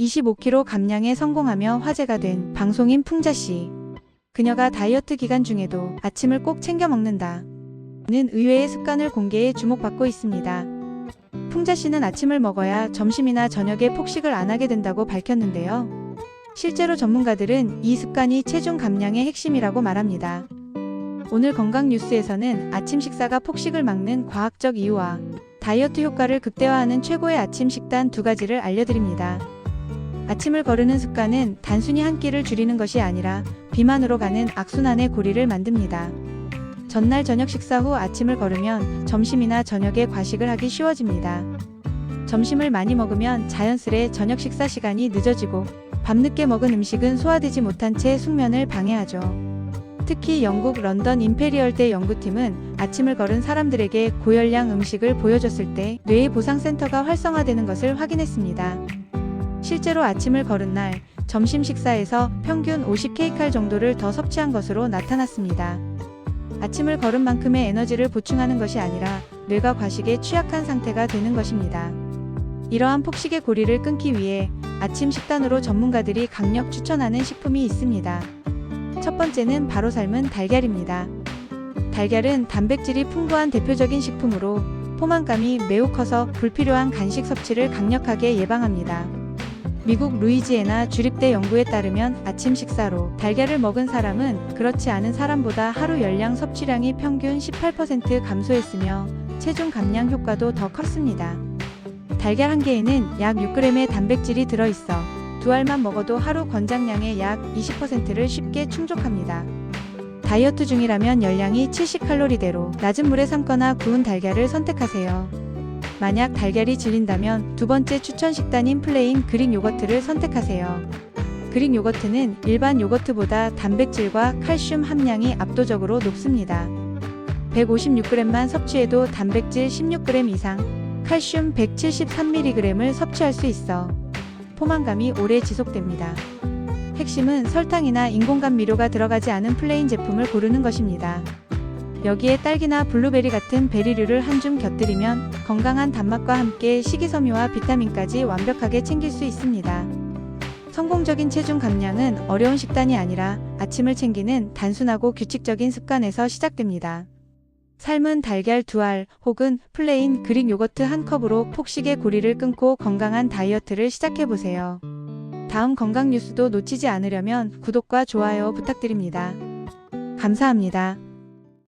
25kg 감량에 성공하며 화제가 된 방송인 풍자씨. 그녀가 다이어트 기간 중에도 아침을 꼭 챙겨 먹는다. 는 의외의 습관을 공개해 주목받고 있습니다. 풍자씨는 아침을 먹어야 점심이나 저녁에 폭식을 안 하게 된다고 밝혔는데요. 실제로 전문가들은 이 습관이 체중 감량의 핵심이라고 말합니다. 오늘 건강 뉴스에서는 아침 식사가 폭식을 막는 과학적 이유와 다이어트 효과를 극대화하는 최고의 아침 식단 두 가지를 알려드립니다. 아침을 거르는 습관은 단순히 한 끼를 줄이는 것이 아니라 비만으로 가는 악순환의 고리를 만듭니다. 전날 저녁 식사 후 아침을 거르면 점심이나 저녁에 과식을 하기 쉬워집니다. 점심을 많이 먹으면 자연스레 저녁 식사 시간이 늦어지고 밤늦게 먹은 음식은 소화되지 못한 채 숙면을 방해하죠. 특히 영국 런던 임페리얼대 연구팀은 아침을 걸은 사람들에게 고열량 음식을 보여줬을 때 뇌의 보상센터가 활성화되는 것을 확인했습니다. 실제로 아침을 걸은 날 점심 식사에서 평균 50kcal 정도를 더 섭취한 것으로 나타났습니다. 아침을 걸은 만큼의 에너지를 보충하는 것이 아니라 뇌가 과식에 취약한 상태가 되는 것입니다. 이러한 폭식의 고리를 끊기 위해 아침 식단으로 전문가들이 강력 추천하는 식품이 있습니다. 첫 번째는 바로 삶은 달걀입니다. 달걀은 단백질이 풍부한 대표적인 식품으로 포만감이 매우 커서 불필요한 간식 섭취를 강력하게 예방합니다. 미국 루이지애나 주립대 연구에 따르면 아침 식사로 달걀을 먹은 사람은 그렇지 않은 사람보다 하루 열량 섭취량이 평균 18% 감소했으며 체중 감량 효과도 더 컸습니다. 달걀 한 개에는 약 6g의 단백질이 들어있어 두 알만 먹어도 하루 권장량의 약 20%를 쉽게 충족합니다. 다이어트 중이라면 열량이 70칼로리대로 낮은 물에 삶거나 구운 달걀을 선택하세요. 만약 달걀이 질린다면 두 번째 추천 식단인 플레인 그릭 요거트를 선택하세요. 그릭 요거트는 일반 요거트보다 단백질과 칼슘 함량이 압도적으로 높습니다. 156g만 섭취해도 단백질 16g 이상, 칼슘 173mg을 섭취할 수 있어 포만감이 오래 지속됩니다. 핵심은 설탕이나 인공감미료가 들어가지 않은 플레인 제품을 고르는 것입니다. 여기에 딸기나 블루베리 같은 베리류를 한 줌 곁들이면 건강한 단맛과 함께 식이섬유와 비타민까지 완벽하게 챙길 수 있습니다. 성공적인 체중 감량은 어려운 식단이 아니라 아침을 챙기는 단순하고 규칙적인 습관에서 시작됩니다. 삶은 달걀 두 알 혹은 플레인 그릭 요거트 한 컵으로 폭식의 고리를 끊고 건강한 다이어트를 시작해보세요. 다음 건강 뉴스도 놓치지 않으려면 구독과 좋아요 부탁드립니다. 감사합니다.